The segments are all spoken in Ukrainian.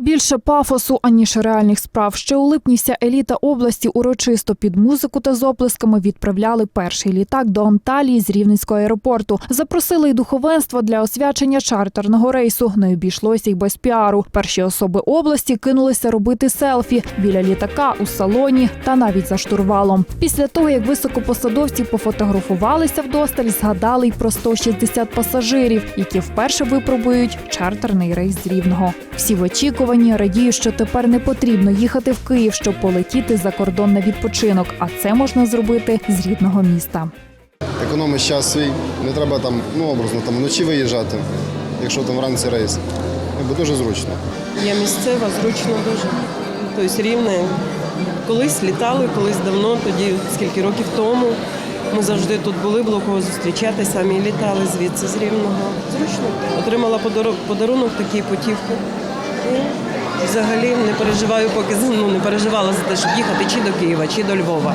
Більше пафосу, аніж реальних справ. Ще у липні вся еліта області урочисто під музику та з оплесками відправляли перший літак до Анталії з Рівненського аеропорту. Запросили й духовенство для освячення чартерного рейсу. Не обійшлося й без піару. Перші особи області кинулися робити селфі біля літака, у салоні та навіть за штурвалом. Після того, як високопосадовці пофотографувалися вдосталь, згадали й про 160 пасажирів, які вперше випробують чартерний рейс з Рівного. Всі в очікуванні радіють, що тепер не потрібно їхати в Київ, щоб полетіти за кордон на відпочинок, а це можна зробити з рідного міста. Економиш час свій, не треба там, ну образно, там вночі виїжджати, якщо там вранці рейс. Бо дуже зручно. Я місцева, зручно дуже. Тобто рівне. Колись літали, колись давно, тоді скільки років тому. Ми завжди тут були, було кого зустрічати, самі літали звідси з Рівного. Зручно. Отримала подарунок такий путівку. Взагалі не переживаю, поки ну, не переживала за те, щоб їхати чи до Києва, чи до Львова.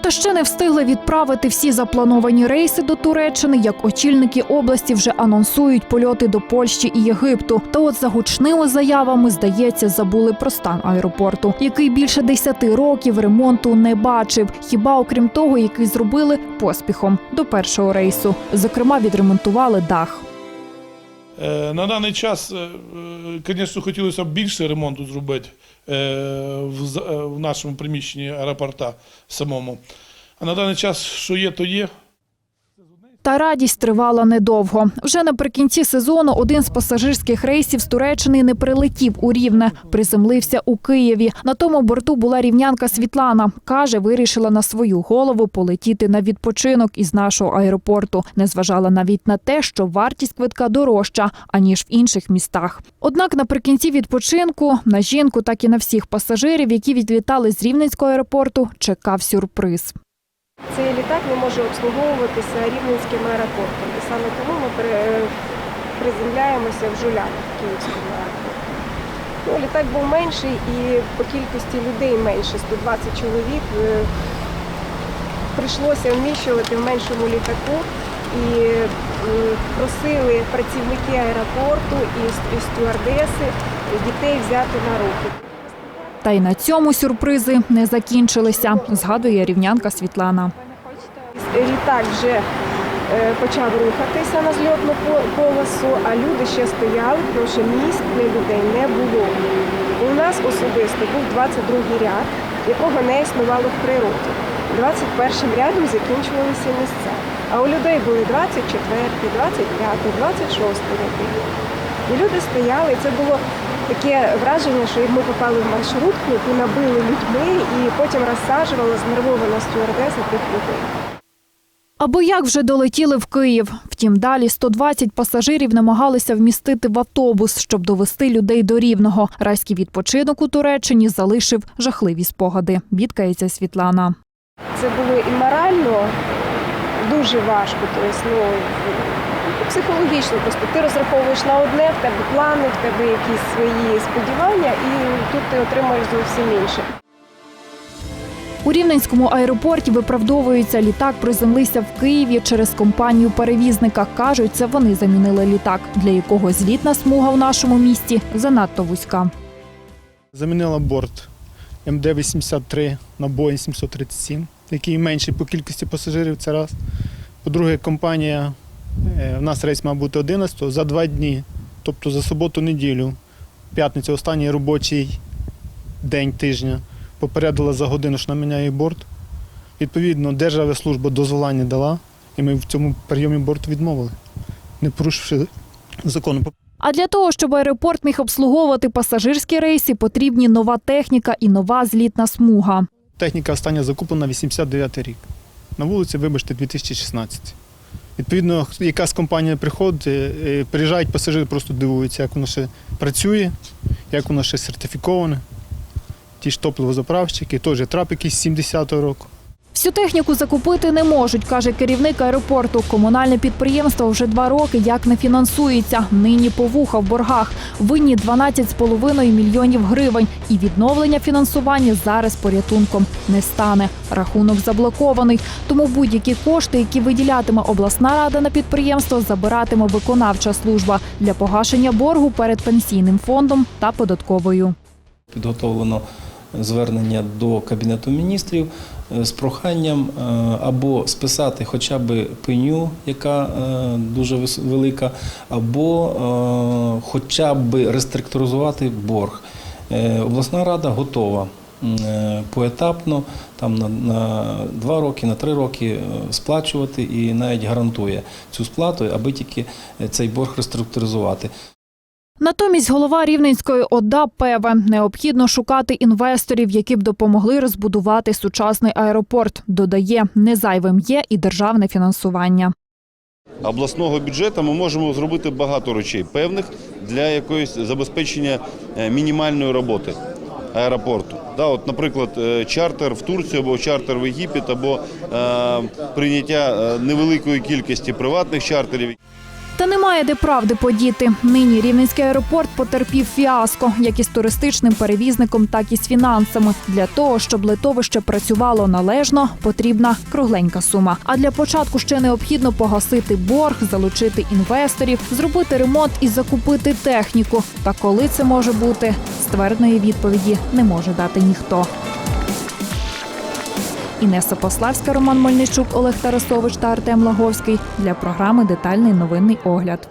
Та ще не встигли відправити всі заплановані рейси до Туреччини, як очільники області вже анонсують польоти до Польщі і Єгипту. Та от за гучними заявами, здається, забули про стан аеропорту, який більше 10 років ремонту не бачив. Хіба окрім того, який зробили поспіхом до першого рейсу. Зокрема, відремонтували дах. Е, На даний час, звісно, хотілося б більше ремонту зробити е, е, в нашому приміщенні аеропорта самому. А на даний час, що є, то є. Та радість тривала недовго. Вже наприкінці сезону один з пасажирських рейсів з Туреччини не прилетів у Рівне, приземлився у Києві. На тому борту була рівнянка Світлана. Каже, вирішила на свою голову полетіти на відпочинок із нашого аеропорту. Не зважала навіть на те, що вартість квитка дорожча, аніж в інших містах. Однак наприкінці відпочинку на жінку, так і на всіх пасажирів, які відлітали з Рівненського аеропорту, чекав сюрприз. Цей літак не може обслуговуватися рівненським аеропортом. І саме тому ми приземляємося в Жулянах, в Київському аеропорті. Ну, літак був менший і по кількості людей менше, 120 чоловік. Е, Прийшлося вміщувати в меншому літаку і е, просили працівники аеропорту і стюардеси дітей взяти на руки. Та й на цьому сюрпризи не закінчилися, згадує рівнянка Світлана. Літак вже е, почав рухатися на зльотну по- полосу, а люди ще стояли, тому що місць для людей не було. У нас особисто був 22 ряд, якого не існувало в природі. 21 рядом закінчувалися місця. А у людей були 24, 25, 26 ряди. І люди стояли, і це було таке враження, що ми попали в маршрутку, яку набили людьми і потім розсаджувала знервована стюардеса тих людей. Або як вже долетіли в Київ. Втім, далі 120 пасажирів намагалися вмістити в автобус, щоб довести людей до рівного. Райський відпочинок у Туреччині залишив жахливі спогади. Бідкається Світлана. Це було і морально дуже важко, тобто, ну, і психологічно. Просто ти розраховуєш на одне, в тебе плани, в тебе якісь свої сподівання, і тут ти отримаєш зовсім інше. У Рівненському аеропорті виправдовуються, літак приземлився в Києві через компанію перевізника. Кажуть, це вони замінили літак, для якого злітна смуга в нашому місті занадто вузька. Замінила борт МД-83 на Boeing 737, який менший по кількості пасажирів це раз. По-друге, компанія, е, в нас рейс мав бути 11 за два дні, тобто за суботу-неділю, п'ятницю, останній робочий день тижня, попередила за годину, що наміняє борт. Відповідно, Державна дозволення дала, і ми в цьому прийомі борту відмовили, не порушивши закону. А для того, щоб аеропорт міг обслуговувати пасажирські рейси, потрібні нова техніка і нова злітна смуга. Техніка остання закуплена 89 рік. На вулиці, вибачте, 2016. Відповідно, якась компанія приходить, е, приїжджають пасажири, просто дивуються, як воно ще працює, як воно ще сертифіковане. Ті ж топливозаправщики, теж трап якийсь з 70-го року. Всю техніку закупити не можуть, каже керівник аеропорту. Комунальне підприємство вже два роки як не фінансується. Нині повуха в боргах. Винні 12,5 мільйонів гривень. І відновлення фінансування зараз порятунком не стане. Рахунок заблокований. Тому будь-які кошти, які виділятиме обласна рада на підприємство, забиратиме виконавча служба для погашення боргу перед пенсійним фондом та податковою. Підготовлено звернення до Кабінету міністрів е, з проханням е, або списати хоча б пеню, яка е, дуже велика, або хоча б реструктуризувати борг. Обласна рада готова поетапно, там на, на два роки, на три роки сплачувати і навіть гарантує цю сплату, аби тільки цей борг реструктуризувати. Натомість голова Рівненської ОДА певе, необхідно шукати інвесторів, які б допомогли розбудувати сучасний аеропорт. Додає, не зайвим є і державне фінансування. обласного бюджету ми можемо зробити багато речей певних для якоїсь забезпечення е, мінімальної роботи аеропорту. Да, от, наприклад, е, чартер в Турцію або чартер в Єгипет, або е, прийняття е, невеликої кількості приватних чартерів. Та немає де правди подіти. Нині Рівненський аеропорт потерпів фіаско, як із туристичним перевізником, так і з фінансами. Для того, щоб литовище працювало належно, потрібна кругленька сума. А для початку ще необхідно погасити борг, залучити інвесторів, зробити ремонт і закупити техніку. Та коли це може бути, ствердної відповіді не може дати ніхто. Інеса Пославська, Роман Мельничук, Олег Тарасович та Артем Лаговський для програми Детальний новинний огляд.